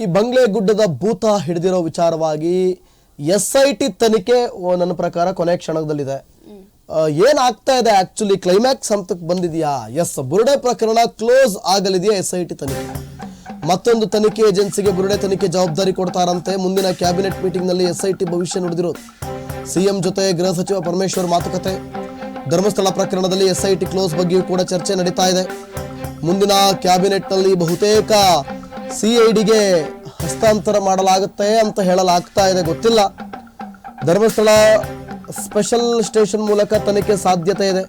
ಈ ಬಂಗ್ಲೆ ಗುಡ್ಡದ ಭೂತ ಹಿಡಿದಿರೋ ವಿಚಾರವಾಗಿ ಎಸ್ ಐ ಟಿ ತನಿಖೆ ನನ್ನ ಪ್ರಕಾರ ಕೊನೆ ಕ್ಷಣದಲ್ಲಿದೆ. ಏನಾಗ್ತಾ ಇದೆ ಆಕ್ಚುಲಿ ಕ್ಲೈಮ್ಯಾಕ್ಸ್ ಹಂತಕ್ಕೆ ಬಂದಿದೆಯಾ? ಎಸ್, ಬುರುಡೆ ಪ್ರಕರಣ ಕ್ಲೋಸ್ ಆಗಲಿದೆಯಾ ಎಸ್ ಐ ಟಿ ತನಿಖೆ? ಮತ್ತೊಂದು ತನಿಖೆ ಏಜೆನ್ಸಿಗೆ ಬುರುಡೆ ತನಿಖೆ ಜವಾಬ್ದಾರಿ ಕೊಡ್ತಾರಂತೆ. ಮುಂದಿನ ಕ್ಯಾಬಿನೆಟ್ ಮೀಟಿಂಗ್ನಲ್ಲಿ ಎಸ್ ಐ ಟಿ ಭವಿಷ್ಯ ನುಡಿದಿರೋದು. ಸಿಎಂ ಜೊತೆ ಗೃಹ ಸಚಿವ ಪರಮೇಶ್ವರ್ ಮಾತುಕತೆ. ಧರ್ಮಸ್ಥಳ ಪ್ರಕರಣದಲ್ಲಿ ಎಸ್ ಐ ಟಿ ಕ್ಲೋಸ್ ಬಗ್ಗೆಯೂ ಕೂಡ ಚರ್ಚೆ ನಡೀತಾ ಇದೆ. ಮುಂದಿನ ಕ್ಯಾಬಿನೆಟ್ನಲ್ಲಿ ಬಹುತೇಕ ಸಿಐಡಿಗೆ ಹಸ್ತಾಂತರ ಮಾಡಲಾಗುತ್ತೆ ಅಂತ ಹೇಳಲಾಗ್ತಾ ಇದೆ, ಗೊತ್ತಿಲ್ಲ. ಧರ್ಮಸ್ಥಳ ಸ್ಪೆಷಲ್ ಸ್ಟೇಷನ್ ಮೂಲಕ ತನಿಖೆ ಸಾಧ್ಯತೆ ಇದೆ.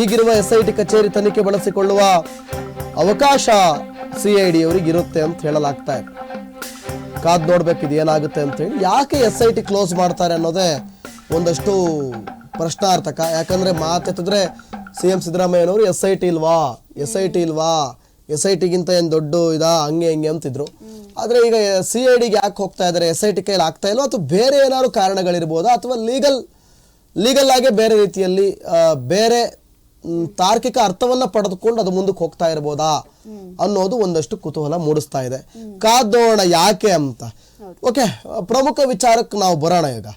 ಈಗಿರುವ ಎಸ್ ಐ ಟಿ ಕಚೇರಿ ತನಿಖೆ ಬಳಸಿಕೊಳ್ಳುವ ಅವಕಾಶ ಸಿಐಡಿ ಅವರಿಗೆ ಇರುತ್ತೆ ಅಂತ ಹೇಳಲಾಗ್ತಾ ಇದೆ. ಕಾದ್ ನೋಡ್ಬೇಕು ಇದು ಏನಾಗುತ್ತೆ ಅಂತ ಹೇಳಿ ಯಾಕೆ ಎಸ್ ಐ ಟಿ ಕ್ಲೋಸ್ ಮಾಡ್ತಾರೆ ಅನ್ನೋದೇ ಒಂದಷ್ಟು ಪ್ರಶ್ನಾರ್ಥಕ. ಯಾಕಂದ್ರೆ ಮಾತೆತ್ತಿದ್ರೆ ಸಿ ಎಂ ಸಿದ್ದರಾಮಯ್ಯನವರು ಎಸ್ ಐ ಟಿ ಇಲ್ವಾ? ಎಸ್ ಐ ಟಿ ಇಲ್ವಾ? ಎಸ್ ಐ ಟಿಗಿಂತ ಏನು ದೊಡ್ಡ ಇದಾ, ಹಂಗೆ ಹಿಂಗೆ ಅಂತಿದ್ರು. ಆದರೆ ಈಗ ಸಿ ಐ ಡಿಗೆ ಯಾಕೆ ಹೋಗ್ತಾ ಇದ್ದಾರೆ ಎಸ್ ಐ ಟಿ ಕೈಲಿ ಆಗ್ತಾ ಇಲ್ವಾ? ಅಥವಾ ಬೇರೆ ಏನಾದ್ರು ಕಾರಣಗಳಿರ್ಬೋದಾ? ಅಥವಾ ಲೀಗಲ್ ಲೀಗಲ್ ಆಗಿ ಬೇರೆ ರೀತಿಯಲ್ಲಿ ಬೇರೆ ತಾರ್ಕಿಕ ಅರ್ಥವನ್ನ ಪಡೆದುಕೊಂಡು ಅದು ಮುಂದಕ್ಕೆ ಹೋಗ್ತಾ ಇರ್ಬೋದಾ? ಅನ್ನೋದು ಒಂದಷ್ಟು ಕುತೂಹಲ ಮೂಡಿಸ್ತಾ ಇದೆ. ಕಾದೋಣ ಯಾಕೆ ಅಂತ. ಓಕೆ, ಪ್ರಮುಖ ವಿಚಾರಕ್ಕೆ ನಾವು ಬರೋಣ ಈಗ.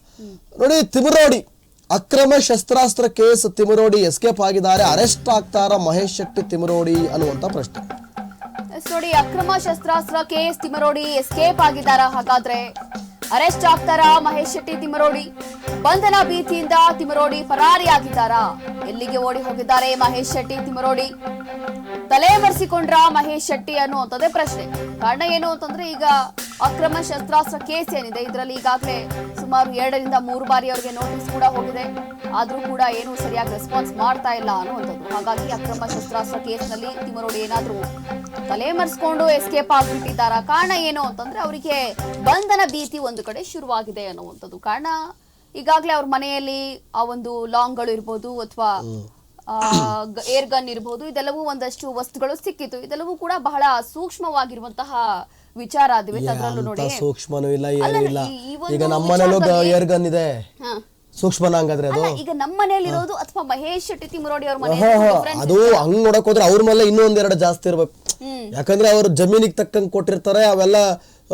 ನೋಡಿ, ತಿಮರೋಡಿ. ಅಕ್ರಮ ಶಸ್ತ್ರಾಸ್ತ್ರ ಕೇಸ್ ತಿಮರೋಡಿ ಎಸ್ಕೇಪ್ ಆಗಿದ್ದಾರೆ. ಅರೆಸ್ಟ್ ಆಗ್ತಾರ ಮಹೇಶ್ ಶೆಟ್ಟಿ ತಿಮರೋಡಿ ಅನ್ನುವಂತ ಪ್ರಶ್ನೆ. ನೋಡಿ ಅಕ್ರಮ ಶಸ್ತ್ರಾಸ್ತ್ರ ಕೇಸ್ ತಿಮರೋಡಿ ಎಸ್ಕೇಪ್ ಆಗಿದ್ದಾರಾ ಹಾಗಾದ್ರೆ? ಅರೆಸ್ಟ್ ಆಗ್ತಾರಾ ಮಹೇಶ್ ಶೆಟ್ಟಿ ತಿಮರೋಡಿ ಬಂಧನ ಭೀತಿಯಿಂದ ತಿಮರೋಡಿ ಪರಾರಿಯಾಗಿದ್ದಾರಾ? ಎಲ್ಲಿಗೆ ಓಡಿ ಹೋಗಿದ್ದಾರೆ ಮಹೇಶ್ ಶೆಟ್ಟಿ ತಿಮರೋಡಿ ತಲೆ ಮರೆಸಿಕೊಂಡ್ರ ಮಹೇಶ್ ಶೆಟ್ಟಿ ಅನ್ನುವಂಥದ್ದೇ ಪ್ರಶ್ನೆ. ಕಾರಣ ಏನು ಅಂತಂದ್ರೆ ಈಗ ಅಕ್ರಮ ಶಸ್ತ್ರಾಸ್ತ್ರ ಕೇಸ್ ಏನಿದೆ, ಇದರಲ್ಲಿ ಈಗಾಗಲೇ ಸುಮಾರು ಎರಡರಿಂದ ಮೂರು ಬಾರಿ ಅವರಿಗೆ ನೋಟಿಸ್ ಕೂಡ ಹೋಗಿದೆ. ಆದ್ರೂ ಕೂಡ ಏನು ಸರಿಯಾಗಿ ರೆಸ್ಪಾನ್ಸ್ ಮಾಡ್ತಾ ಇಲ್ಲ ಅನ್ನುವಂಥದ್ದು. ಹಾಗಾಗಿ ಅಕ್ರಮ ಶಸ್ತ್ರಾಸ್ತ್ರ ಕೇಸ್ನಲ್ಲಿ ತಿಮರೋಡಿ ಏನಾದರೂ ತಲೆ ಮರೆಸ್ಕೊಂಡು ಎಸ್ಕೇಪ್ ಆಗಿಬಿಟ್ಟಿದ್ದಾರಾ? ಕಾರಣ ಏನು ಅಂತಂದ್ರೆ ಅವರಿಗೆ ಬಂಧನ ಭೀತಿ ಒಂದು ಕಡೆ ಶುರುವಾಗಿದೆ ಅನ್ನುವಂಥದ್ದು. ಕಾರಣ ಈಗಾಗಲೇ ಅವ್ರ ಮನೆಯಲ್ಲಿ ಆ ಒಂದು ಲಾಂಗ್ಗಳು ಇರ್ಬೋದು ಅಥವಾ ಏರ್ ಗನ್ ಇರ್ಬೋದು ಇದೆಲ್ಲವೂ ಒಂದಷ್ಟು ವಸ್ತುಗಳು ಸಿಕ್ಕಿತು. ಇದೆಲ್ಲವೂ ಕೂಡ ಬಹಳ ಸೂಕ್ಷ್ಮವಾಗಿರುವಂತಹ ವಿಚಾರ ಅದರಲ್ಲೂ ನೋಡಿ. ಸೂಕ್ಷ್ಮನೂ ಇಲ್ಲ ಏನೂ ಇಲ್ಲ. ಒಂದು ಈಗ ನಮ್ಮನೇಲೂ ಏರ್ ಗನ್ ಇದೆ. ಹಾ. ಸೂಕ್ಷ್ಮನ ಹಂಗಾದ್ರೆ ಅದು? ಈಗ ನಮ್ಮ ಮನೆಯಲ್ಲಿರೋದು ಅಥವಾ ಮಹೇಶ್ ಶೆಟ್ಟಿ ತಿಮರೋಡಿ ಅವ್ರ ಮನೆ ಅದು ಹಂಗ್ ನೋಡಕ್ ಹೋದ್ರೆ ಅವ್ರ ಮೇಲೆ ಇನ್ನೂ ಒಂದೆರಡು ಜಾಸ್ತಿ ಇರ್ಬೇಕು. ಯಾಕಂದ್ರೆ ಅವ್ರ ಜಮೀನಿಗೆ ತಕ್ಕಂಗೆ ಕೊಟ್ಟಿರ್ತಾರೆ ಅವೆಲ್ಲ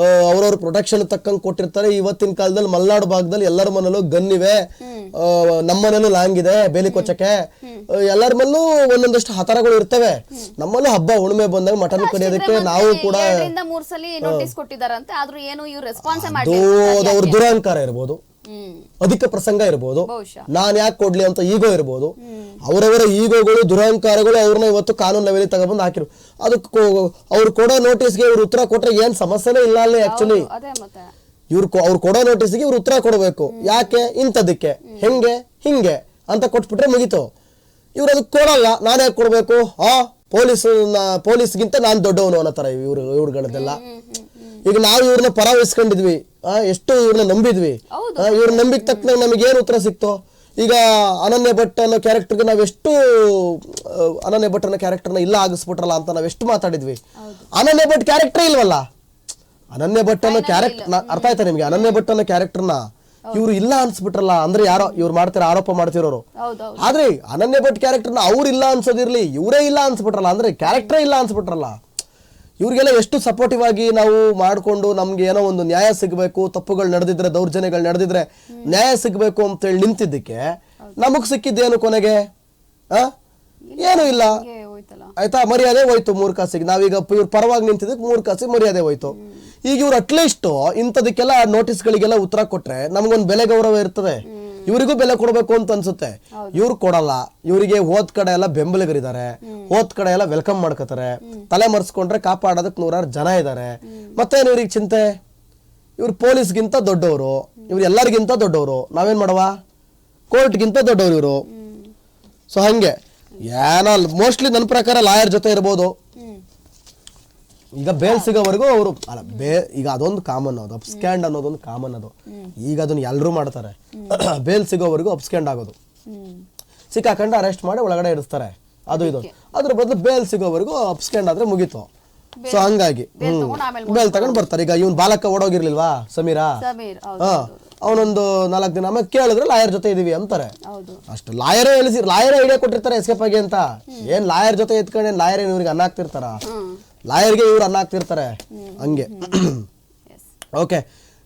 ಅವ್ರವ್ರ ಪ್ರೊಟೆಕ್ಷನ್ ತಕ್ಕಂಗೆ ಕೊಟ್ಟಿರ್ತಾರೆ. ಇವತ್ತಿನ ಕಾಲದಲ್ಲಿ ಮಲ್ನಾಡು ಭಾಗದಲ್ಲಿ ಎಲ್ಲರ ಮನೇಲೂ ಗನ್ ಇವೆ. ಆ, ನಮ್ಮ ಮನೇಲೂ ಲಾಂಗ್ ಇದೆ ಬೇಲಿ ಕೊಚ್ಚಕ್ಕೆ. ಎಲ್ಲರ ಮನೂ ಒಂದೊಂದಷ್ಟು ಹತರಗಳು ಇರ್ತವೆ. ನಮ್ಮಲ್ಲೂ ಹಬ್ಬ ಹುಣ್ಣಿಮೆ ಬಂದಾಗ ಮಟನ್ ಕಡಿಯೋದಕ್ಕೆ ನಾವು ಕೂಡ ಅವ್ರ ದುರಹಂಕಾರ ಇರ್ಬೋದು. ಅಧಿಕ ಪ್ರಸಂಗ ಇರ್ಬೋದು. ನಾನ್ ಯಾಕೆ ಕೊಡ್ಲಿ ಅಂತ ಈಗೋ ಇರ್ಬೋದು. ಅವರವರ ಈಗೋಗಳು ದುರಹಂಕಾರಗಳು ಅವ್ರನ್ನ ಇವತ್ತು ಕಾನೂನು ಲೆವೆಲ್ ತಗೊಬಂದು ಹಾಕಿರು. ಅದಕ್ಕೆ ಅವ್ರು ಕೊಡೋ ನೋಟಿಸ್ಗೆ ಇವ್ರು ಉತ್ತರ ಕೊಟ್ಟರೆ ಏನ್ ಸಮಸ್ಯೆನೇ ಇಲ್ಲ ಅಲ್ಲೇ ಮತ್ತೆ. ಇವ್ರು ಅವ್ರು ಕೊಡೋ ನೋಟಿಸ್ಗೆ ಇವ್ರು ಉತ್ತರ ಕೊಡಬೇಕು. ಯಾಕೆ? ಇಂಥದಕ್ಕೆ. ಹೆಂಗೆ? ಹಿಂಗೆ ಅಂತ ಕೊಟ್ಬಿಟ್ರೆ ಮುಗೀತು. ಇವ್ರು ಅದಕ್ಕೆ ಕೊಡಲ್ಲ. ನಾನು ಯಾಕೆ ಕೊಡಬೇಕು? ಆ ಪೊಲೀಸ್ ಪೊಲೀಸ್ಗಿಂತ ನಾನು ದೊಡ್ಡವನು ಅನ್ನೋ ತರ ಇವ್ರು ಇವ್ರುಗಳದ್ದೆಲ್ಲ. ಈಗ ನಾವು ಇವ್ರನ್ನ ಪರಾವಿಸ್ಕೊಂಡಿದ್ವಿ ಆ, ಎಷ್ಟು ಇವ್ರನ್ನ ನಂಬಿದ್ವಿ. ಇವ್ರನ್ನ ನಂಬಿದ ತಕ್ಷಣ ನಂಬಿಕೆ ತಕ್ಕ ನಮಗೆ ಏನು ಉತ್ತರ ಸಿಕ್ತು? ಈಗ ಅನನ್ಯ ಭಟ್ ಅನ್ನೋ ಕ್ಯಾರೆಕ್ಟರ್ಗೆ ನಾವೆಷ್ಟು ಅನನ್ಯ ಭಟ್ ಅನ್ನೋ ಕ್ಯಾರೆಕ್ಟರ್ನ ಇಲ್ಲ ಆಗಿಸ್ಬಿಟ್ರಲ್ಲ ಅಂತ ನಾವೆಷ್ಟು ಮಾತಾಡಿದ್ವಿ. ಅನನ್ಯ ಭಟ್ ಕ್ಯಾರೆಕ್ಟರ್ ಇಲ್ವಲ್ಲ? ಅನನ್ಯ ಭಟ್ ಅನ್ನೋ ಕ್ಯಾರೆಕ್ಟರ್ ಅರ್ಥ ಆಯ್ತಾ ನಿಮ್ಗೆ? ಅನನ್ಯ ಭಟ್ ಅನ್ನೋ ಕ್ಯಾರೆಕ್ಟರ್ನ ಇವ್ರು ಇಲ್ಲ ಅನ್ಸ್ಬಿಟ್ರಲ್ಲ ಅಂದ್ರೆ ಯಾರೋ ಇವ್ರು ಮಾಡ್ತಾರೆ ಆರೋಪ ಮಾಡ್ತಿರೋರು. ಆದ್ರೆ ಅನನ್ಯ ಭಟ್ ಕ್ಯಾರೆಕ್ಟರ್ನ ಅವ್ರು ಇಲ್ಲ ಅನ್ಸೋದಿರ್ಲಿ ಇವರೇ ಇಲ್ಲ ಅನ್ಸ್ಬಿಟ್ರಲ್ಲ ಅಂದ್ರೆ ಕ್ಯಾರೆಕ್ಟರ್ ಇಲ್ಲ ಅನ್ಸ್ಬಿಟ್ರಲ್ಲ. ಇವ್ರಿಗೆಲ್ಲ ಎಷ್ಟು ಸಪೋರ್ಟಿವ್ ಆಗಿ ನಾವು ಮಾಡಿಕೊಂಡು ನಮ್ಗೆ ಏನೋ ಒಂದು ನ್ಯಾಯ ಸಿಗಬೇಕು ತಪ್ಪುಗಳು ನಡೆದಿದ್ರೆ ದೌರ್ಜನ್ಯಗಳು ನಡೆದಿದ್ರೆ ನ್ಯಾಯ ಸಿಗಬೇಕು ಅಂತೇಳಿ ನಿಂತಿದ್ದಕ್ಕೆ ನಮಗ್ ಸಿಕ್ಕಿದ್ದೇನು ಕೊನೆಗೆ? ಆ? ಏನು ಇಲ್ಲ. ಆಯ್ತಾ? ಮರ್ಯಾದೆ ಹೋಯ್ತು ಮೂರ್ ಕಾಸಿಗೆ. ನಾವೀಗ ಇವ್ರ ಪರವಾಗಿ ನಿಂತಿದ್ದಕ್ಕೆ ಮೂರ್ ಕಾಸಿಗೆ ಮರ್ಯಾದೆ ಹೋಯ್ತು. ಈಗ ಇವ್ರು ಅಟ್ಲೀಸ್ಟ್ ಇಂಥದಕ್ಕೆಲ್ಲ ನೋಟಿಸ್ಗಳಿಗೆಲ್ಲ ಉತ್ತರ ಕೊಟ್ರೆ ನಮ್ಗೊಂದು ಬೆಲೆ ಗೌರವ ಇರ್ತದೆ. ಇವರಿಗೂ ಬೆಲೆ ಕೊಡಬೇಕು ಅಂತ ಅನ್ಸುತ್ತೆ. ಇವ್ರು ಕೊಡಲ್ಲ. ಇವರಿಗೆ ಹೋದ್ ಕಡೆ ಎಲ್ಲ ಬೆಂಬಲಿಗರಿದ್ದಾರೆ. ಹೋದ್ ಕಡೆ ಎಲ್ಲ ವೆಲ್ಕಮ್ ಮಾಡ್ಕೋತಾರೆ ತಲೆ ಮರೆಸ್ಕೊಂಡ್ರೆ ಕಾಪಾಡೋದಕ್ಕೆ ನೂರಾರು ಜನ ಇದ್ದಾರೆ ಮತ್ತೇನು ಇವ್ರಿಗೆ ಚಿಂತೆ? ಇವ್ರು ಪೊಲೀಸ್ಗಿಂತ ದೊಡ್ಡವರು. ಇವ್ರು ಎಲ್ಲರಿಗಿಂತ ದೊಡ್ಡವರು. ನಾವೇನ್ ಮಾಡವ? ಕೋರ್ಟ್ಗಿಂತ ದೊಡ್ಡವರು ಇವರು. ಸೊ ಹಂಗೆ. ಏನೋ ಮೋಸ್ಟ್ಲಿ ನನ್ನ ಪ್ರಕಾರ ಲಾಯರ್ ಜೊತೆ ಇರ್ಬೋದು. ಈಗ ಬೇಲ್ ಸಿಗೋವರೆಗೂ ಅವರು ಅಲ್ಲ ಬೇ ಈಗ ಅದೊಂದು ಕಾಮನ್ ಅದು ಅಪ್ಸ್ಕ್ಯಾಂಡ್ ಅನ್ನೋದೊಂದು ಕಾಮನ್ ಅದು. ಈಗ ಅದನ್ನ ಎಲ್ಲರೂ ಮಾಡ್ತಾರೆ. ಬೇಲ್ ಸಿಗೋವರೆಗೂ ಅಪ್ಸ್ಕ್ಯಾಂಡ್ ಆಗೋದು. ಸಿಕ್ಕಾಕಂಡ ಅರೆಸ್ಟ್ ಮಾಡಿ ಒಳಗಡೆ ಇಡಿಸ್ತಾರೆ ಅದು ಇದು. ಅದ್ರ ಬದಲು ಬೇಲ್ ಸಿಗೋವರೆಗೂ ಅಪ್ಸ್ಕ್ಯಾಂಡ್ ಆದ್ರೆ ಮುಗೀತು. ಸೊ ಹಂಗಾಗಿ. ಬೇಲ್ ತಗೊಂಡ್ ಬರ್ತಾರೆ. ಈಗ ಇವ್ನ್ ಬಾಲಕ ಓಡೋಗಿರ್ಲಿಲ್ವಾ ಸಮೀರಾ? ಹಾ. ಅವನೊಂದು ನಾಲ್ಕು ದಿನ ಆಮೇಲೆ ಕೇಳಿದ್ರೆ ಲಾಯರ್ ಜೊತೆ ಇದೀವಿ ಅಂತಾರೆ. ಅಷ್ಟು ಲಾಯರೇ ಹೇಳಿಸಿ ಲಾಯರೇ ಐಡಿಯಾ ಕೊಟ್ಟಿರ್ತಾರೆ ಎಸ್ಕೇಪ್ ಆಗಿ ಅಂತ. ಏನ್ ಲಾಯರ್ ಜೊತೆ ಎತ್ಕೊಂಡು ಲಾಯರ್ ಏನ್ ಇವ್ರಿಗೆ ಅನ್ನ ಹಾಕ್ತಿರ್ತಾರ? ಲಾಯರ್ಗೆ ಇವ್ರು ಅನ್ನ ಹಾಕ್ತಿರ್ತಾರೆ. ಹಂಗೆ. ಓಕೆ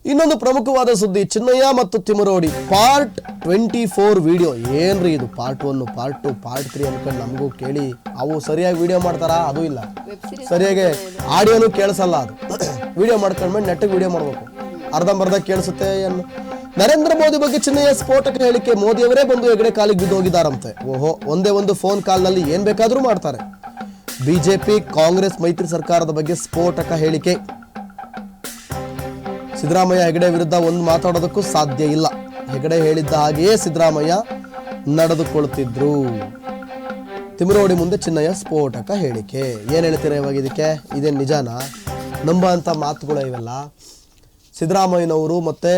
ಇನ್ನೊಂದು ಪ್ರಮುಖವಾದ ಸುದ್ದಿ ಚಿನ್ನಯ್ಯ ಮತ್ತು Timarodi part twenty four video ಏನ್ರಿ ಇದು? Part one part two part three ಅನ್ಕೊಂಡು ನಮಗೂ ಕೇಳಿ. ಅವು ಸರಿಯಾಗಿ ವಿಡಿಯೋ ಮಾಡ್ತಾರಾ? ಅದು ಇಲ್ಲ. ಸರಿಯಾಗಿ ಆಡಿಯೋನು ಕೇಳಿಸಲ್ಲ ಅದು. ವಿಡಿಯೋ ಮಾಡ್ಕೊಂಡ್ಮೇಲೆ ನೆಟ್ಟಿಗೆ ವಿಡಿಯೋ ಮಾಡಬೇಕು. ಅರ್ಧಂಬರ್ಧ ಕೇಳಿಸುತ್ತೆ ಏನು? ನರೇಂದ್ರ ಮೋದಿ ಬಗ್ಗೆ ಚಿನ್ನಯ್ಯ ಸ್ಫೋಟಕ ಹೇಳಿಕೆ. ಮೋದಿಯವರೇ ಬಂದು ಹೆಗಡೆ ಕಾಲಿಗೆ ಬಿದ್ದು ಹೋಗಿದ್ದಾರಂತೆ ಓಹೋ ಒಂದೇ ಒಂದು ಫೋನ್ ಕಾಲ್ನಲ್ಲಿ ಏನ್ ಬೇಕಾದರೂ ಮಾಡ್ತಾರೆ. ಬಿಜೆಪಿ, ಕಾಂಗ್ರೆಸ್ ಮೈತ್ರಿ ಸರ್ಕಾರದ ಬಗ್ಗೆ ಸ್ಫೋಟಕ ಹೇಳಿಕೆ. ಸಿದ್ದರಾಮಯ್ಯ ಹೆಗಡೆ ವಿರುದ್ಧ ಒಂದು ಮಾತಾಡೋದಕ್ಕೂ ಸಾಧ್ಯ ಇಲ್ಲ. ಹೆಗಡೆ ಹೇಳಿದ್ದ ಹಾಗೆಯೇ ಸಿದ್ದರಾಮಯ್ಯ ನಡೆದುಕೊಳ್ತಿದ್ರು ತಿಮರೋಡಿ ಮುಂದೆ ಚಿನ್ನಯ್ಯ ಸ್ಫೋಟಕ ಹೇಳಿಕೆ. ಏನು ಹೇಳ್ತೀರಾ ಇವಾಗ ಇದಕ್ಕೆ? ಇದೇನು ನಿಜಾನಾ? ನಂಬ ಅಂತ ಮಾತುಗಳು ಇವೆಲ್ಲ. ಸಿದ್ದರಾಮಯ್ಯನವರು ಮತ್ತೆ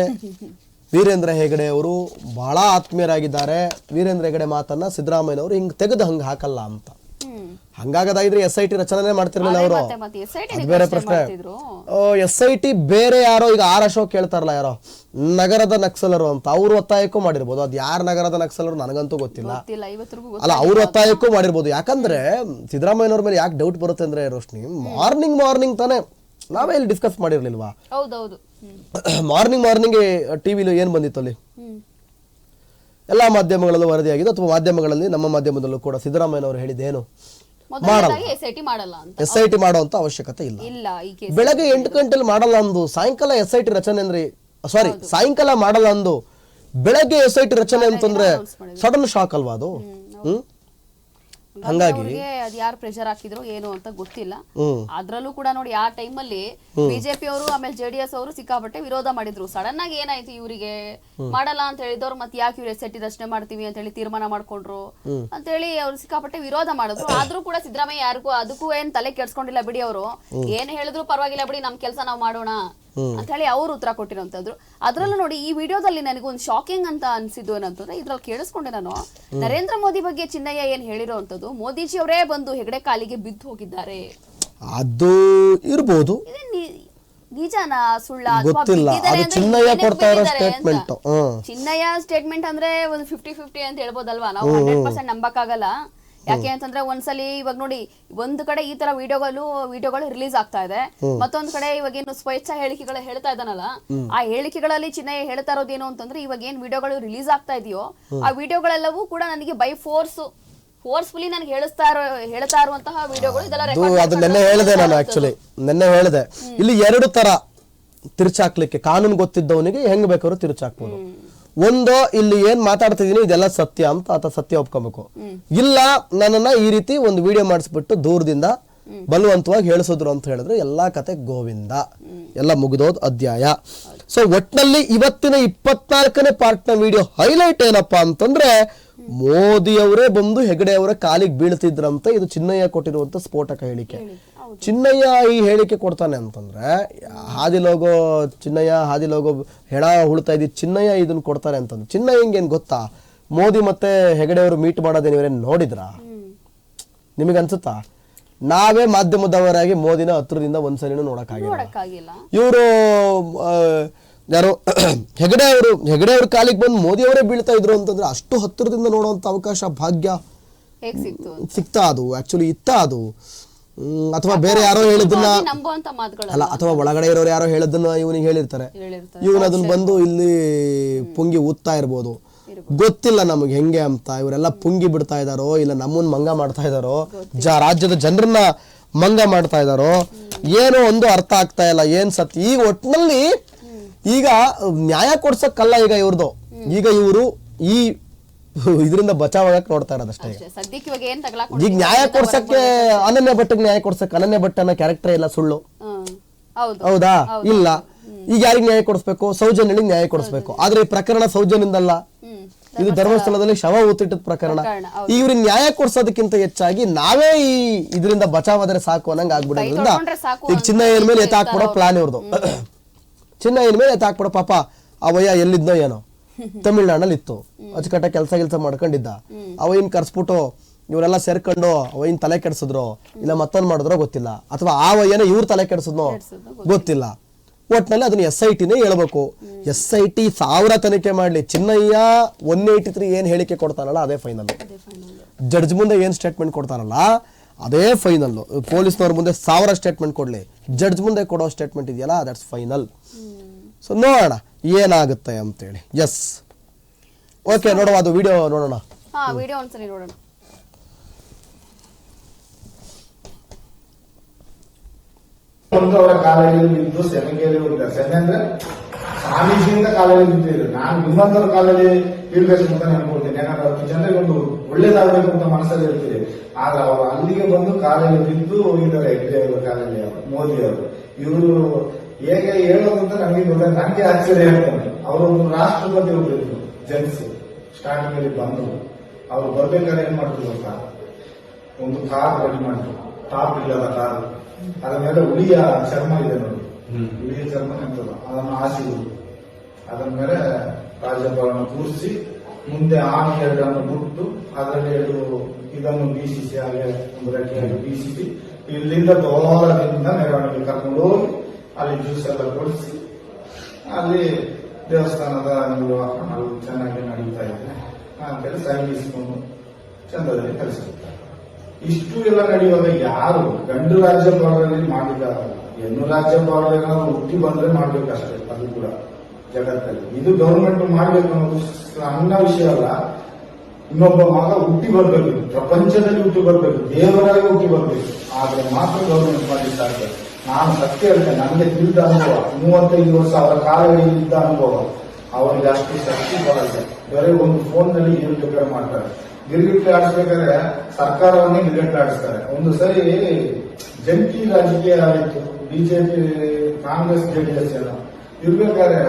ವೀರೇಂದ್ರ ಹೆಗಡೆ ಅವರು ಬಹಳ ಆತ್ಮೀಯರಾಗಿದ್ದಾರೆ. ವೀರೇಂದ್ರ ಹೆಗಡೆ ಮಾತನ್ನ ಸಿದ್ದರಾಮಯ್ಯನವರು ಹಿಂಗೆ ತೆಗೆದು ಹಂಗೆ ಹಾಕಲ್ಲ ಅಂತ. ಹಂಗಾಗದಾಗಿದ್ರೆ ಎಸ್ ಐ ಟಿ ರಚನೆ ಮಾಡ್ತಿರ್ಲಿಲ್ಲ ಅವರು. ಅದು ಬೇರೆ ಪ್ರಶ್ನೆ. ಎಸ್ ಐ ಟಿ ಬೇರೆ ಯಾರೋ ಈಗ ಆರ್ ಅಶೋಕ್ ಕೇಳ್ತಾರಲ್ಲ ಯಾರೋ ನಗರದ ನಕ್ಸಲರು ಅಂತ ಅವ್ರು ಒತ್ತಾಯಕ್ಕೂ ಮಾಡಿರ್ಬೋದು. ಅದು ಯಾರ ನಗರದ ನಕ್ಸಲರು ನನಗಂತೂ ಗೊತ್ತಿಲ್ಲ. ಅಲ್ಲ ಅವ್ರ ಒತ್ತಾಯಕ್ಕೂ ಮಾಡಿರ್ಬೋದು. ಯಾಕಂದ್ರೆ ಸಿದ್ದರಾಮಯ್ಯನವ್ರ ಮೇಲೆ ಯಾಕೆ ಡೌಟ್ ಬರುತ್ತೆ ಅಂದ್ರೆ ರೋಶ್ನಿ ಮಾರ್ನಿಂಗ್ ಮಾರ್ನಿಂಗ್ ತಾನೇ ನಾವೇ ಇಲ್ಲಿ ಡಿಸ್ಕಸ್ ಮಾಡಿರ್ಲಿಲ್ವಾ? ಮಾರ್ನಿಂಗ್ ಮಾರ್ನಿಂಗ್ ಟಿವಿಲಿ ಏನ್ ಬಂದಿತ್ತು ಅಲ್ಲಿ? ಎಲ್ಲ ಎಲ್ಲಾ ಮಾಧ್ಯಮಗಳಲ್ಲೂ ವರದಿಯಾಗಿದೆ ಅಥವಾ ಮಾಧ್ಯಮಗಳಲ್ಲಿ ನಮ್ಮ ಮಾಧ್ಯಮದಲ್ಲೂ ಕೂಡ ಸಿದ್ದರಾಮಯ್ಯನವರು ಹೇಳಿದ್ದೇನು? ಮೊದಲನೇದಾಗಿ ಎಸ್ ಐ ಟಿ ಮಾಡಲ್ಲ ಅಂತ. ಎಸ್ ಐ ಟಿ ಮಾಡುವಂತ ಅವಶ್ಯಕತೆ ಇಲ್ಲ. ಇಲ್ಲ ಈ ಕೇಸ್ ಬೆಳಗ್ಗೆ ಎಂಟು ಗಂಟೆಲಿ ಮಾಡಲ್ಲ ಅಂದು ಸಾಯಂಕಾಲ ಎಸ್ ಐ ಟಿ ರಚನೆ ಅಂದ್ರೆ ಸಾರಿ ಸಾಯಂಕಾಲ ಮಾಡಲ್ಲ ಅಂದು ಬೆಳಗ್ಗೆ ಎಸ್ ಐ ಟಿ ರಚನೆ ಅಂತಂದ್ರೆ ಸಡನ್ ಶಾಕ್ ಅಲ್ವಾ ಅದು? ಹ್ಮ್ ಹಂಗಾಗಿ ಅದ್ ಯಾರು ಪ್ರೆಷರ್ ಹಾಕಿದ್ರು ಏನು ಅಂತ ಗೊತ್ತಿಲ್ಲ. ಅದ್ರಲ್ಲೂ ಕೂಡ ನೋಡಿ ಆ ಟೈಮಲ್ಲಿ ಬಿಜೆಪಿ ಅವರು ಆಮೇಲೆ ಜೆಡಿಎಸ್ ಅವರು ಸಿಕ್ಕಾಪಟ್ಟೆ ವಿರೋಧ ಮಾಡಿದ್ರು. ಸಡನ್ ಆಗಿ ಏನಾಯ್ತು ಇವರಿಗೆ? ಮಾಡಲ್ಲ ಅಂತ ಹೇಳಿದವ್ರು ಮತ್ತೆ ಯಾಕೆ ಇವ್ರು ಎಸ್ ರಚನೆ ಮಾಡ್ತೀವಿ ಅಂತ ಹೇಳಿ ತೀರ್ಮಾನ ಮಾಡ್ಕೊಂಡ್ರು? ಅಂತ ಹೇಳಿ ಅವ್ರು ಸಿಕ್ಕಾಪಟ್ಟೆ ವಿರೋಧ ಮಾಡಿದ್ರು. ಆದ್ರೂ ಕೂಡ ಸಿದ್ದರಾಮಯ್ಯ ಯಾರಿಗೂ ಅದಕ್ಕೂ ಏನ್ ತಲೆ ಕೆಡ್ಸ್ಕೊಂಡಿಲ್ಲ ಬಿಡಿ ಅವರು. ಏನ್ ಹೇಳಿದ್ರು ಪರವಾಗಿಲ್ಲ ಬಿಡಿ ನಮ್ ಕೆಲಸ ನಾವು ಮಾಡೋಣ. ಅಂತ ಹೇಳಿ ಅವ್ರು ಉತ್ತರ ಕೊಟ್ಟಿರೋಂಥದ್ದು. ಅದ್ರಲ್ಲೂ ನೋಡಿ ಈ ವಿಡಿಯೋದಲ್ಲಿ ನನಗೆ ಒಂದು ಶಾಕಿಂಗ್ ಅಂತ ಅನ್ಸಿದ್ದು ಏನಂತಂದ್ರೆ ಇದ್ರಲ್ಲಿ ಕೇಳಿಸ್ಕೊಂಡೆ ನಾನು. ನರೇಂದ್ರ ಮೋದಿ ಬಗ್ಗೆ ಚಿನ್ನಯ್ಯ ಏನ್ ಹೇಳಿರೋಂಥದ್ದು ಮೋದಿಜಿ ಅವರೇ ಬಂದು ಹೆಗಡೆ ಕಾಲಿಗೆ ಬಿದ್ದು ಹೋಗಿದ್ದಾರೆ. ಅದು ಇರಬಹುದು ನಿಜನಾ ಸುಳ್ಳ ಗೊತ್ತಿಲ್ಲ. ಚಿನ್ನಯ್ಯ ಕೊಡ್ತಾ ಇರೋ ಸ್ಟೇಟ್ಮೆಂಟ್ ಚಿನ್ನಯ್ಯ ಸ್ಟೇಟ್ಮೆಂಟ್ ಅಂದ್ರೆ ಒಂದು ಫಿಫ್ಟಿ ಫಿಫ್ಟಿ ಅಂತ ಹೇಳ್ಬೋದಲ್ವಾ? ನಾವು ಹಂಡ್ರೆಡ್ ಪರ್ಸೆಂಟ್ ನಂಬಕ್ಕಾಗಲ್ಲ. ಯಾಕೆ ಅಂತಂದ್ರೆ ಒಂದ್ಸಲಿ ಇವಾಗ ನೋಡಿ ಒಂದ್ ಕಡೆ ಈ ತರ ವಿಡಿಯೋಗಳು ವಿಡಿಯೋಗಳು ರಿಲೀಸ್ ಆಗ್ತಾ ಇದೆ. ಮತ್ತೊಂದ್ ಕಡೆ ಇವಾಗ ಏನು ಸ್ವೇಚ್ಛಾ ಹೇಳಿಕೆಗಳು ಹೇಳ್ತಾ ಇದ್ದಾನಲ್ಲ ಆ ಹೇಳಿಕೆಗಳಲ್ಲಿ ಚಿನ್ನಯ್ಯ ಹೇಳ್ತಾ ಇರೋದೇನು ಅಂತಂದ್ರೆ ಇವಾಗ ಏನ್ ವಿಡಿಯೋಗಳು ರಿಲೀಸ್ ಆಗ್ತಾ ಇದೆಯೋ ಆ ವಿಡಿಯೋಗಳೆಲ್ಲವೂ ಕೂಡ ನನಗೆ ಬೈ ಫೋರ್ಸ್ ಫೋರ್ಸ್ಫುಲಿ ನನಗೆ ಹೇಳಿಸ್ತಾ ಇರೋ ಹೇಳ್ತಾ ಇರುವಂತಹ ವಿಡಿಯೋಗಳು ಇದೆಲ್ಲ ಅದು ಅದು ನೆನ್ನೆ ಹೇಳಿದೆ ನಾನು ಆಕ್ಚುಲಿ ನೆನ್ನೆ ಹೇಳಿದೆ. ಇಲ್ಲಿ ಎರಡು ತರ ತಿರ್ಚಾಕ್ಲಿಕ್ಕೆ ಕಾನೂನು ಗೊತ್ತಿದ್ದವನಿಗೆ ಹೆಂಗ್ ಬೇಕಾದ್ರೂ ತಿರ್ಚಾಕ್ಬೋದು. ಒಂದು ಇಲ್ಲಿ ಏನ್ ಮಾತಾಡ್ತಿದೀನಿ ಇದೆಲ್ಲ ಸತ್ಯ ಅಂತ ಆತ ಸತ್ಯ ಒಪ್ಕೊಬೇಕು. ಇಲ್ಲ ನನ್ನನ್ನ ಈ ರೀತಿ ಒಂದು ವಿಡಿಯೋ ಮಾಡಿಸ್ಬಿಟ್ಟು ದೂರದಿಂದ ಬಲವಂತವಾಗಿ ಹೇಳಿಸಿದ್ರು ಅಂತ ಹೇಳಿದ್ರೆ ಎಲ್ಲಾ ಕತೆ ಗೋವಿಂದ. ಎಲ್ಲ ಮುಗಿದೋದ್ ಅಧ್ಯಾಯ. ಸೊ ಒಟ್ನಲ್ಲಿ ಇವತ್ತಿನ ಇಪ್ಪತ್ನಾಲ್ಕನೇ ಪಾರ್ಟ್ನ ವಿಡಿಯೋ ಹೈಲೈಟ್ ಏನಪ್ಪಾ ಅಂತಂದ್ರೆ ಮೋದಿ ಅವರೇ ಬಂದು ಹೆಗಡೆ ಅವರ ಕಾಲಿಗೆ ಬೀಳ್ತಿದ್ರಂತ. ಇದು ಚಿನ್ನಯ್ಯ ಕೊಟ್ಟಿರುವಂತ ಸ್ಫೋಟಕ ಹೇಳಿಕೆ. ಚಿನ್ನಯ್ಯ ಈ ಹೇಳಿಕೆ ಕೊಡ್ತಾನೆ ಅಂತಂದ್ರೆ ಹಾದಿ ಲೋಗೋ ಚಿನ್ನಯ್ಯ ಹಾದಿಲೋಗೋ ಹೆಣ ಹುಳ್ತಾ ಇದ್ದಿ ಚಿನ್ನಯ್ಯ ಇದನ್ನ ಕೊಡ್ತಾರೆ ಅಂತಂದ್ರೆ ಚಿನ್ನಯ್ಯಂಗೆ ಏನ್ ಗೊತ್ತಾ? ಮೋದಿ ಮತ್ತೆ ಹೆಗಡೆ ಅವರು ಮೀಟ್ ಮಾಡೋದೇ ನೀವೇನು ನೋಡಿದ್ರಾ? ನಿಮಗೆ ಅನ್ಸುತ್ತಾ? ನಾವೇ ಮಾಧ್ಯಮದವರಾಗಿ ಮೋದಿನ ಹತ್ರದಿಂದ ಒಂದ್ಸಲಿನೂ ನೋಡಕ್ಕಾಗಿಲ್ಲ. ಇವರು ಯಾರು ಹೆಗಡೆ ಅವರು ಹೆಗಡೆ ಅವ್ರ ಕಾಲಿಗೆ ಬಂದು ಮೋದಿ ಅವರೇ ಬೀಳ್ತಾ ಇದ್ರು ಅಂತಂದ್ರೆ ಅಷ್ಟು ಹತ್ತಿರದಿಂದ ನೋಡುವಂತ ಅವಕಾಶ ಭಾಗ್ಯ ಸಿಗ್ತಾ ಸಿಕ್ತು ಅದು ಆಕ್ಚುಲಿ ಇತ್ತ ಅದು. ಅಥವಾ ಬೇರೆ ಯಾರೋ ಹೇಳಿದ್ದನ್ನ ಅಲ್ಲ ಅಥವಾ ಒಳಗಡೆ ಇರೋರು ಯಾರೋ ಹೇಳದನ್ನ ಇವನಿಗೆ ಹೇಳಿರ್ತಾರೆ. ಇವನ್ ಅದನ್ನ ಬಂದು ಇಲ್ಲಿ ಪುಂಗಿ ಊದ್ತಾ ಇರ್ಬೋದು. ಗೊತ್ತಿಲ್ಲ ನಮಗೆ ಹೆಂಗೆ ಅಂತ ಇವರೆಲ್ಲ ಪುಂಗಿ ಬಿಡ್ತಾ ಇದಾರೋ ಇಲ್ಲ ನಮ್ಮನ್ ಮಂಗ ಮಾಡ್ತಾ ಇದಾರೋ ಜ ರಾಜ್ಯದ ಜನರನ್ನ ಮಂಗ ಮಾಡ್ತಾ ಇದಾರೋ ಏನೋ ಒಂದು ಅರ್ಥ ಆಗ್ತಾ ಇಲ್ಲ ಏನ್ ಸತ್ಯ ಈಗ ಒಟ್ನಲ್ಲಿ ಈಗ ನ್ಯಾಯ ಕೊಡ್ಸಕ್ಕಲ್ಲ ಈಗ ಇವ್ರದ್ದು ಈಗ ಇವರು ಈ ಇದರಿಂದ ಬಚಾವಾಗಕ್ ನೋಡ್ತಾ ಇರೋದಷ್ಟೇ ಈಗ. ನ್ಯಾಯ ಕೊಡ್ಸಕ್ಕೆ ಅನನ್ಯ ಭಟ್ಟಗ್ ನ್ಯಾಯ ಕೊಡ್ಸಕ್ ಅನನ್ಯ ಭಟ್ ಅನ್ನೋ ಕ್ಯಾರೆಕ್ಟರ್ ಇಲ್ಲ ಸುಳ್ಳು. ಹೌದು. ಇಲ್ಲ. ಈಗ ಯಾರಿಗೆ ನ್ಯಾಯ ಕೊಡಿಸ್ಬೇಕು? ಸೌಜನ್ಯನಿಗೆ ನ್ಯಾಯ ಕೊಡಿಸ್ಬೇಕು. ಆದ್ರೆ ಈ ಪ್ರಕರಣ ಸೌಜನ್ಯಿಂದಲ್ಲ. ಇದು ಧರ್ಮಸ್ಥಳದಲ್ಲಿ ಶವ ಊತಿಟ್ಟದ ಪ್ರಕರಣ. ಪ್ರಕರಣ, ಇವ್ರಿಗೆ ನ್ಯಾಯ ಕೊಡ್ಸೋದಕ್ಕಿಂತ ಹೆಚ್ಚಾಗಿ ನಾವೇ ಈ ಇದರಿಂದ ಬಚಾವಾದ್ರೆ ಸಾಕು ಅನ್ನಂಗ್ ಆಗ್ಬಿಡೋದ್ರಿಂದ ಈಗ ಚಿನ್ನ ಏನ್ ಮೇಲೆ ಎತ್ತಾಕ್ಬಿಡೋ ಪ್ಲಾನ್ ಇವ್ರದ್ದು ಚಿನ್ನ ಇನ್ ಮೇಲೆ ಎತ್ತಾಕ್ಬಿಡೋ ಪಾಪ ಅವಯ್ಯ ಎಲ್ಲಿದ್ನೋ ಏನೋ. ತಮಿಳ್ನಾಡಲ್ಲಿ ಇತ್ತು ಅಚ್ಚುಕಟ್ಟ ಕೆಲಸ ಕೆಲಸ ಮಾಡ್ಕೊಂಡಿದ್ದ. ಅವಯ್ಯನ್ ಕರ್ಸ್ಬಿಟ್ಟು ಇವರೆಲ್ಲ ಸೇರ್ಕೊಂಡು ಅವಯ್ಯನ್ ತಲೆ ಕೆಡ್ಸಿದ್ರು. ಇಲ್ಲ ಮತ್ತೊಂದು ಮಾಡಿದ್ರೋ ಗೊತ್ತಿಲ್ಲ. ಅಥವಾ ಆ ವಯ್ಯನ ಇವ್ರ ತಲೆ ಕೆಡಿಸಿದ್ನೋ ಗೊತ್ತಿಲ್ಲ. ಒಟ್ನಲ್ಲಿ ಅದನ್ನ ಎಸ್ ಐ ಟಿನೇ ಹೇಳ್ಬೇಕು. ಎಸ್ ಐ ಟಿ ಸಾವಿರ ತನಿಖೆ ಮಾಡ್ಲಿ. ಚಿನ್ನಯ್ಯ ಒನ್ ಏಯ್ಟಿ ತ್ರೀ ಏನು ಹೇಳಿಕೆ ಕೊಡ್ತಾನಲ್ಲ ಅದೇ ಫೈನಲ್ ಜಡ್ಜ್ ಮುಂದೆ ಏನು ಸ್ಟೇಟ್ಮೆಂಟ್ ಕೊಡ್ತಾರಲ್ಲ ಅದೇ ಫೈನಲ್ ಪೊಲೀಸ್ನವ್ರ ಮುಂದೆ ಸಾವಿರ ಸ್ಟೇಟ್ಮೆಂಟ್ ಕೊಡಲಿ. ಜಡ್ಜ್ ಮುಂದೆ ಕೊಡೋ ಸ್ಟೇಟ್ಮೆಂಟ್ ಇದೆಯಲ್ಲ ದಟ್ಸ್ ಫೈನಲ್ ಸೊ ನೋಡೋಣ ಏನಾಗುತ್ತೆ ಅಂತೇಳಿ. ಎಸ್ ಓಕೆ ನೋಡುವ ಅದು ವಿಡಿಯೋ ನೋಡೋಣ. ಹಾ ವಿಡಿಯೋ ಒಂದ್ಸರಿ ನೋಡೋಣ. ಸೆಮೆಗೆಯಲ್ಲಿ ಹೋಗಿದ್ದಾರೆ. ಸೆಮೆ ಅಂದ್ರೆ ಸ್ವಾಮೀಜಿಯಿಂದ ಕಾಲೇಜಲ್ಲಿ ಬಿದ್ದಿದ್ರು ನಾನು ನಿಮ್ಮಂತರ ಕಾಲೇಜಲ್ಲಿ ಇರ್ಬೇಕು ಅಂತ ಅನ್ಕೊಳ್ತೇನೆ ಯಾಕಂದ್ರೆ ಜನರಿಗೆ ಒಂದು ಒಳ್ಳೇದಾಗಬೇಕು ಅಂತ ಮನಸ್ಸಲ್ಲಿ ಇರ್ತಿದೆ ಆದ್ರೆ ಅವರು ಅಲ್ಲಿಗೆ ಬಂದು ಕಾಲೇಜಲ್ಲಿ ಬಿದ್ದು ಹೋಗಿದ್ದಾರೆ ಹೆಗ್ಡೆ ಅವರು ಕಾಲೇಜಲ್ಲಿ ಅವರು, ಮೋದಿ ಅವರು. ಇವರು ಹೇಗೆ ಹೇಳೋದು ಅಂತ ನನಗೆ ಗೊತ್ತ ನನಗೆ ಆಶ್ಚರ್ಯ ಆಗ್ತದೆ. ಅವರೊಂದು ರಾಷ್ಟ್ರಪತಿ ಹೋಗಿದ್ರು ಜನ್ಸ್. ಸ್ಟಾರ್ಟಿಂಗ್ ಅಲ್ಲಿ ಬಂದು ಅವ್ರು ಬರ್ಬೇಕಾದ್ರೆ ಏನ್ ಮಾಡ್ತಿದ್ರು ಅಂತ ಒಂದು ಕಾರ್ ರೆಡಿ ಮಾಡಿದ್ರು. ಟಾಪ್ ಇಲ್ಲದ ಕಾರ್. ಮೇಲೆ ಉಳಿಯ ಚರ್ಮ ಇದೆ ನೋಡಿ. ಹುಲಿಯ ಚರ್ಮ ಅದನ್ನು ಹಾಸಿದ್ರು ಅದರ ಮೇಲೆ ರಾಜ್ಯಪಾಲನ ಕೂರಿಸಿ, ಮುಂದೆ ಆನೆ ಎರಡನ್ನು ಬಿಟ್ಟು, ಅದರಲ್ಲಿ ಇದನ್ನು ಬೀಸಿಸಿ, ಹಾಗೆ ಒಂದು ರೆಕ್ಕೆಯನ್ನು ಬೀಸಿಸಿ, ಇಲ್ಲಿಂದ ದೂರದಿಂದ ಮೆರವಣಿಗೆ ಕರ್ಕೊಂಡು ಹೋಗಿ, ಅಲ್ಲಿ ಜ್ಯೂಸ್ ಎಲ್ಲ ಕೊಡಿಸಿ, ಅಲ್ಲಿ ದೇವಸ್ಥಾನದ ನಿರ್ವಹಣೆ ಚೆನ್ನಾಗಿ ನಡೀತಾ ಇದೆ. ಅಂತೇಳಿ ಸೈನಿಸ್ಕೊಂಡು ಚಂದದಲ್ಲಿ ಕಲಿಸುತ್ತಾರೆ ಇಷ್ಟು ಎಲ್ಲ ನಡೆಯುವಾಗ ಯಾರು ಗಂಡು ರಾಜ್ಯಪಾಲರಲ್ಲಿ ಮಾಡಿದ್ದಾರಲ್ಲ ಹೆಣ್ಣು ಮಾಡಬೇಕಂದ್ರೆ ಹುಟ್ಟಿ ಬಂದ್ರೆ ಮಾಡ್ಬೇಕಷ್ಟೇ, ಅದು ಕೂಡ ಜಗತ್ತಲ್ಲಿ. ಇದು ಗವರ್ಮೆಂಟ್ ಮಾಡ್ಬೇಕು ಅನ್ನೋದು ಸಣ್ಣ ವಿಷಯ ಅಲ್ಲ. ಇನ್ನೊಬ್ಬ ಮಗ ಹುಟ್ಟಿ ಬರ್ಬೇಕು, ಪ್ರಪಂಚದಲ್ಲಿ ಹುಟ್ಟಿ ಬರ್ಬೇಕು ದೇವರಾಗಿ ಹುಟ್ಟಿ ಬರ್ಬೇಕು. ಆದ್ರೆ ಮಾತ್ರ ಗವರ್ಮೆಂಟ್ ಮಾಡಿದ್ದಾರೆ ನಾನು ಸತ್ಯ ಹೇಳ್ತೇನೆ ನನಗೆ ತಿಳಿದ ಅನುಭವ, ಮೂವತ್ತೈದು ವರ್ಷ ಅವರ ಕಾಲದಲ್ಲಿ ಇದ್ದ ಅನುಭವ. ಅವರಿಗೆ ಅಷ್ಟು ಶಕ್ತಿ ಬರಲ್ಲ. ಬರೀ ಒಂದು ಫೋನ್ನಲ್ಲಿ ಬೇಕಾದ್ರೆ ಮಾಡ್ತಾರೆ. ಗಿರ್ಗಿಟ್ಟು ಆಡಿಸ್ಬೇಕಾದ್ರೆ ಸರ್ಕಾರವನ್ನೇ ಗಿರ್ಗಿಟ್ಟು ಆಡಿಸ್ತಾರೆ. ಒಂದು ಸರಿ, ಜಂಟಿ ರಾಜಕೀಯ ಆಯಿತು. ಬಿಜೆಪಿ, ಕಾಂಗ್ರೆಸ್ ಜೆಡಿಎಸ್ ಎಲ್ಲ. ಇರ್ಬೇಕಾದ್ರೆ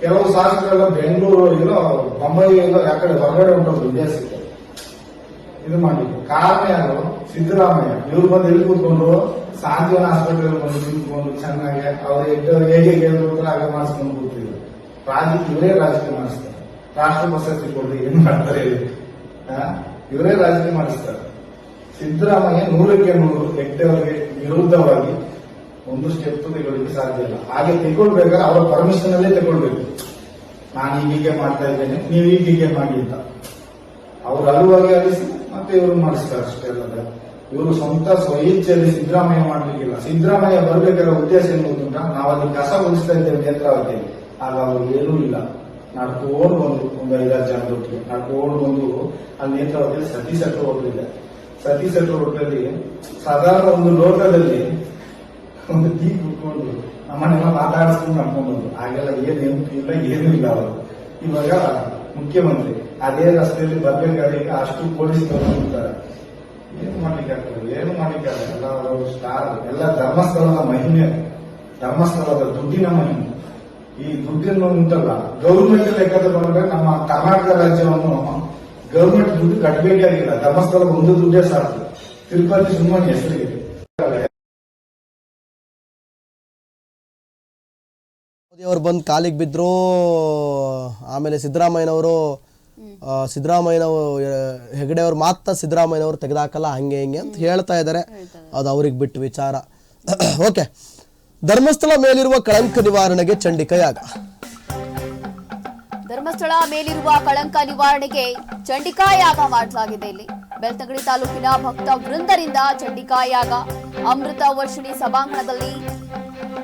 ಕೆಲವು ಶಾಸಕರೆಲ್ಲ ಬೆಂಗಳೂರು ಇರೋ ಬೊಂಬೈ ಎಲ್ಲೋ ಯಾಕಡೆ ಹೊರಗಡೆ ಉಂಟು ವಿದೇಶಕ್ಕೆ ಇದು ಮಾಡಿದ್ರು. ಕಾರಣ ಯಾರು? ಸಿದ್ದರಾಮಯ್ಯ. ಇವ್ರು ಬಂದು ಎಲ್ಲಿ ಕೂತ್ಕೊಂಡು ಸಾಂತ್ವನ ಆಸ್ಪತ್ರೆಯಲ್ಲಿ ಬಂದು ನಿಂತ್ಕೊಂಡು ಚೆನ್ನಾಗಿ ಅವ್ರು ಹೇಗೆ ಕೇಳಿದ್ರು ಹಾಗೆ ಮಾಡಿಸ್ಕೊಂಡು ಕೂತಿದ್ರು. ರಾಜಕೀಯ, ಇವರೇ ರಾಜಕೀಯ ಮಾಡಿಸ್ತಾರೆ. ರಾಷ್ಟ್ರ ಪ್ರಶಸ್ತಿ ಕೊಡ್ರಿ, ಏನ್ ಮಾಡ್ತಾರೆ? ಇವರೇ ರಾಜಕೀಯ ಮಾಡಿಸ್ತಾರೆ. ಸಿದ್ದರಾಮಯ್ಯ ನೂರಕ್ಕೆ ನೂರು ಹೆಗ್ಡೆಯವರಿಗೆ ವಿರುದ್ಧವಾಗಿ ಒಂದು ಸ್ಟೆಪ್ ತೆಗೊಳ್ಳಿಕ್ಕೆ ಸಾಧ್ಯ ಇಲ್ಲ. ಹಾಗೆ ತೆಗೊಳ್ಬೇಕಾದ್ರೆ ಅವರ ಪರ್ಮಿಷನ್ ಅಲ್ಲೇ ತಗೊಳ್ಬೇಕು. ನಾನು ಹೀಗೆ ಮಾಡ್ತಾ ಇದ್ದೇನೆ, ನೀವು ಹೀಗೆ ಮಾಡಿ ಅಂತ. ಅವ್ರು ಅಲುವಾಗಿ ಅಲಿಸಿ, ಮತ್ತೆ ಇವರು ಮಾಡಿಸ್ತಾರೆ ಅಷ್ಟೇ ಅಲ್ಲದೆ. ಇವರು ಸ್ವಂತ ಸ್ವಇಚ್ಛೆಯಲ್ಲಿ ಸಿದ್ದರಾಮಯ್ಯ ಮಾಡ್ಲಿಕ್ಕಿಲ್ಲ. ಸಿದ್ದರಾಮಯ್ಯ ಬರ್ಬೇಕಾದ್ರೆ ಉದ್ದೇಶ ಏನು ನಾವು ಅಲ್ಲಿ ಕಸ ಉಳಿಸ್ತಾ ಇದ್ದೇವೆ ನೇತ್ರಾವತಿಯಲ್ಲಿ ಆಗ ಅವರು ಏನೂ ಇಲ್ಲ. ನಡ್ಕೊಂಡು ಬಂದು, ಒಂದು ಐದಾರು ಜನರೊಟ್ಟಿಗೆ ನಡ್ಕೊಂಡು ಬಂದು ಅಲ್ಲಿ ನೇತ್ರಾವತಿಯಲ್ಲಿ ಸತಿ ಸೆಟ್ರು ಹೋಗ್ಲಿದೆ ಸತೀಶ್ ಸೆಟ್ರು ಹೋಟೆಲ್ಲಿ ಸಾಧಾರಣ ಒಂದು ಲೋಟದಲ್ಲಿ ಒಂದು ಟೀ ಕುಡ್ಕೊಂಡು ನಮ್ಮನ್ನೆಲ್ಲ ಮಾತಾಡಿಸ್ಕೊಂಡು ನಡ್ಕೊಂಡು ಆಗೆಲ್ಲ ಹಾಗೆಲ್ಲ ಏನ್ ನೆನಪು ಇಲ್ಲ, ಏನೂ ಇಲ್ಲ ಅವರು. ಇವಾಗ ಮುಖ್ಯಮಂತ್ರಿ, ಅದೇ ರಸ್ತೆಯಲ್ಲಿ ಬರ್ಬೇಕಾದ್ರೆ ಈಗ ಅಷ್ಟು ಪೊಲೀಸ್ ತಗೊಂಡಿರ್ತಾರೆ ಏನು ಮಾಡ್ಲಿಕ್ಕೆ ಆಗ್ತದೆ ಏನು ಮಾಡ್ಲಿಕ್ಕೆ ಎಲ್ಲ ಅವರು ಸ್ಟಾರ್ ಎಲ್ಲ ಧರ್ಮಸ್ಥಳದ ಮಹಿಮೆ ಧರ್ಮಸ್ಥಳದ ದುಡ್ಡಿನ ಮಹಿಮೆ. ಈ ದುಡ್ಡಿನ ಉಂಟಲ್ಲ ಗೌರ್ಮೆಂಟ್ ಲೆಕ್ಕದ ಬಂದ್ರೆ ನಮ್ಮ ಕರ್ನಾಟಕ ರಾಜ್ಯವನ್ನು ಗೌರ್ಮೆಂಟ್ ದುಡ್ಡು ಕಟ್ಟಬೇಕಾಗಿಲ್ಲ ಧರ್ಮಸ್ಥಳ ಒಂದು ದುಡ್ಡೇ ಸಾಕು. ತಿರುಪತಿ ಸುಮ್ಮನೆ ಹೆಸರಿಗೆ. ಮೋದಿ ಅವರು ಬಂದು ಕಾಲಿಗೆ ಬಿದ್ದರು ಆಮೇಲೆ ಸಿದ್ದರಾಮಯ್ಯನವರು ಸಿದ್ದರಾಮಯ್ಯನವರು ಹೆಗಡೆ ಅವ್ರು ಮಾತ್ರ ಸಿದ್ದರಾಮಯ್ಯನವರು ತೆಗೆದಾಕಲ್ಲ, ಹಂಗೆ ಹಿಂಗೆ ಅಂತ ಹೇಳ್ತಾ ಇದ್ದಾರೆ ಅದು ಅವ್ರಿಗೆ ಬಿಟ್ಟು ವಿಚಾರ. ಓಕೆ. ಧರ್ಮಸ್ಥಳ ಮೇಲಿರುವ ಕಳಂಕ ನಿವಾರಣೆಗೆ ಚಂಡಿಕಯಾಗ. ಧರ್ಮಸ್ಥಳ ಮೇಲಿರುವ ಕಳಂಕ ನಿವಾರಣೆಗೆ ಚಂಡಿಕಾ ಯಾಗ ಮಾಡಲಾಗಿದೆ ಇಲ್ಲಿ. ಬೆಳ್ತಂಗಡಿ ತಾಲೂಕಿನ ಭಕ್ತ ವೃಂದರಿಂದ ಚಂಡಿಕಾ ಯಾಗ ಅಮೃತ ವರ್ಷಿಣಿ ಸಭಾಂಗಣದಲ್ಲಿ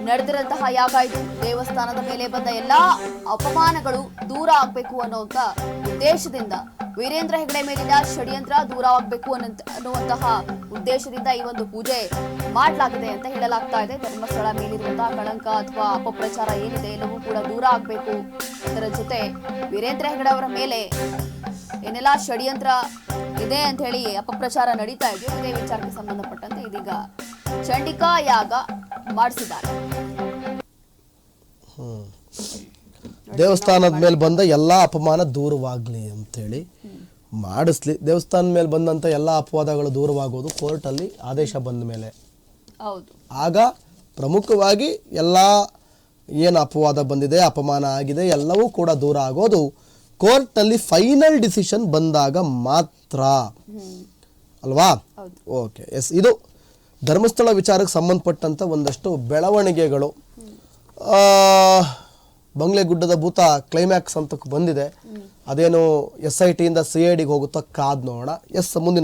ನಡೆದಿರಂತಹ ಯಾಗ ಇದು ದೇವಸ್ಥಾನದ ಮೇಲೆ ಬಂದ ಎಲ್ಲಾ ಅಪಮಾನಗಳು ದೂರ ಆಗ್ಬೇಕು ಅನ್ನುವಂತ ಉದ್ದೇಶದಿಂದ ವೀರೇಂದ್ರ ಹೆಗಡೆ ಮೇಲಿನ ಷಡ್ಯಂತ್ರ ದೂರ ಆಗ್ಬೇಕು ಅನ್ನಂತ- ಅನ್ನುವಂತಹ ಉದ್ದೇಶದಿಂದ ಈ ಒಂದು ಪೂಜೆ ಮಾಡಲಾಗಿದೆ ಅಂತ ಹೇಳಲಾಗ್ತಾ ಇದೆ. ಧರ್ಮಸ್ಥಳ ಮೇಲಿರುವಂತಹ ಕಳಂಕ ಅಥವಾ ಅಪಪ್ರಚಾರ ಏನಿದೆ ಎಲ್ಲವೂ ಕೂಡ ದೂರ ಆಗ್ಬೇಕು. ಅದರ ಜೊತೆ ವೀರೇಂದ್ರ ಹೆಗಡೆ ಅವರ ಮೇಲೆ ಏನೆಲ್ಲ ಷಡ್ಯಂತ್ರ ಇದೆ ಅಂತ ಹೇಳಿ ಅಪಪ್ರಚಾರ ನಡೀತಾ ಇದೆಯೋ ಇದೇ ವಿಚಾರಕ್ಕೆ ಸಂಬಂಧಪಟ್ಟಂತೆ ಇದೀಗ ಚಂಡಿಕಾ ಯಾಗ ಮಾಡಿಸಿದ್ದಾರೆ. ದೇವಸ್ಥಾನದ ಮೇಲೆ ಬಂದ ಎಲ್ಲ ಅಪಮಾನ ದೂರವಾಗ್ಲಿ ಅಂತೇಳಿ ಮಾಡಿಸ್ಲಿ. ದೇವಸ್ಥಾನದ ಮೇಲೆ ಬಂದಂಥ ಎಲ್ಲ ಅಪವಾದಗಳು ದೂರವಾಗೋದು ಕೋರ್ಟಲ್ಲಿ ಆದೇಶ ಬಂದ ಮೇಲೆ. ಹೌದು. ಆಗ ಪ್ರಮುಖವಾಗಿ ಎಲ್ಲ ಏನು ಅಪವಾದ ಬಂದಿದೆ ಅಪಮಾನ ಆಗಿದೆ ಎಲ್ಲವೂ ಕೂಡ ದೂರ ಆಗೋದು ಕೋರ್ಟಲ್ಲಿ ಫೈನಲ್ ಡಿಸಿಷನ್ ಬಂದಾಗ ಮಾತ್ರ. ಅಲ್ವಾ. ಓಕೆ. ಎಸ್ ಇದು ಧರ್ಮಸ್ಥಳ ವಿಚಾರಕ್ಕೆ ಸಂಬಂಧಪಟ್ಟಂತ ಒಂದಷ್ಟು ಬೆಳವಣಿಗೆಗಳು ಆ, ಬಂಗ್ಲೆಗುಡ್ಡದ ಭೂತ ಕ್ಲೈಮ್ಯಾಕ್ಸ್ ಅಂತಕ್ಕೆ ಬಂದಿದೆ. ಅದೇನು ಎಸ್ ಐ ಟಿಯಿಂದ ಸಿ ಐ ಡಿಗೆ ಹೋಗುತ್ತಾ ಕಾದ್ ನೋಡೋಣ. ಎಸ್ ಮುಂದಿನ